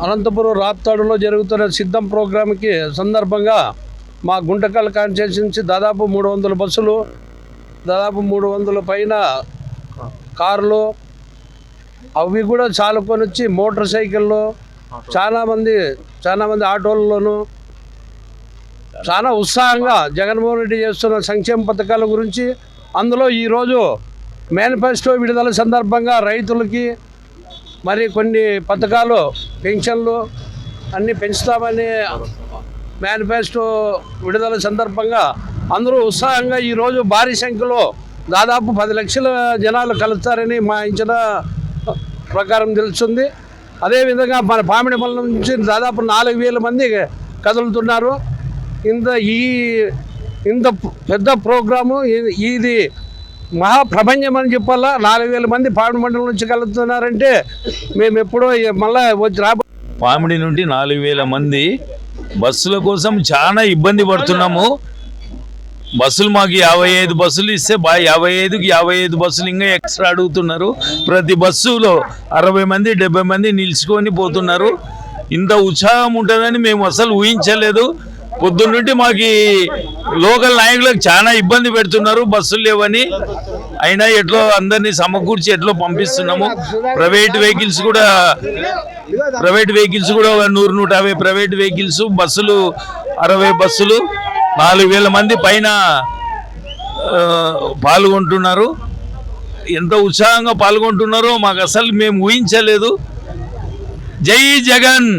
అనంతపురం రాప్తాడులో జరుగుతున్న సిద్ధం ప్రోగ్రాంకి సందర్భంగా మా గుంటకల్ కాన్స్టిట్యూన్సీ దాదాపు మూడు వందల బస్సులు దాదాపు మూడు వందల పైన కార్లు అవి కూడా చాలుకొని వచ్చి మోటార్ సైకిళ్ళు చాలామంది చాలామంది ఆటోలలోనూ చాలా ఉత్సాహంగా జగన్మోహన్ రెడ్డి చేస్తున్న సంక్షేమ పథకాల గురించి అందులో ఈరోజు మేనిఫెస్టో విడుదల సందర్భంగా రైతులకి మరి కొన్ని పథకాలు పెన్షన్లు అన్నీ పెంచుతామని మేనిఫెస్టో విడుదల సందర్భంగా అందరూ ఉత్సాహంగా ఈరోజు భారీ సంఖ్యలో దాదాపు పది లక్షల జనాలు కలుస్తారని మా అంచనా ప్రకారం తెలుస్తుంది. అదేవిధంగా మన పామిడి మండలం నుంచి దాదాపు నాలుగు వేల మంది కదులుతున్నారు. ఇంత ఈ ఇంత పెద్ద ప్రోగ్రాము ఇది- ఇది మహాప్రపంచం అని చెప్పాలా? నాలుగు వేల మంది పామిడి మండలం నుంచి కలుగుతున్నారంటే మేము ఎప్పుడో మళ్ళీ వచ్చి రాబో పామిడి నుండి నాలుగు వేల మంది బస్సుల కోసం చాలా ఇబ్బంది పడుతున్నాము. బస్సులు మాకు యాభై ఐదు బస్సులు ఇస్తే బా యాభై ఐదుకి యాభై ఐదు బస్సులు ఇంకా ఎక్స్ట్రా అడుగుతున్నారు. ప్రతి బస్సులో అరవై మంది డెబ్బై మంది నిలుచుకొని పోతున్నారు. ఇంత ఉత్సాహం ఉంటుందని మేము అసలు ఊహించలేదు. పొద్దున్నుండి మాకు లోకల్ నాయకులకు చాలా ఇబ్బంది పెడుతున్నారు బస్సులు లేవని. అయినా ఎట్లో అందరినీ సమకూర్చి ఎట్లో పంపిస్తున్నాము. ప్రైవేట్ వెహికల్స్ కూడా ప్రైవేట్ వెహికల్స్ కూడా ఒక నూరు నూట యాభై ప్రైవేట్ వెహికల్స్ బస్సులు అరవై బస్సులు నాలుగు వేల మంది పైన పాల్గొంటున్నారు. ఎంత ఉత్సాహంగా పాల్గొంటున్నారో మాకు అసలు మేము ఊహించలేదు. జై జగన్!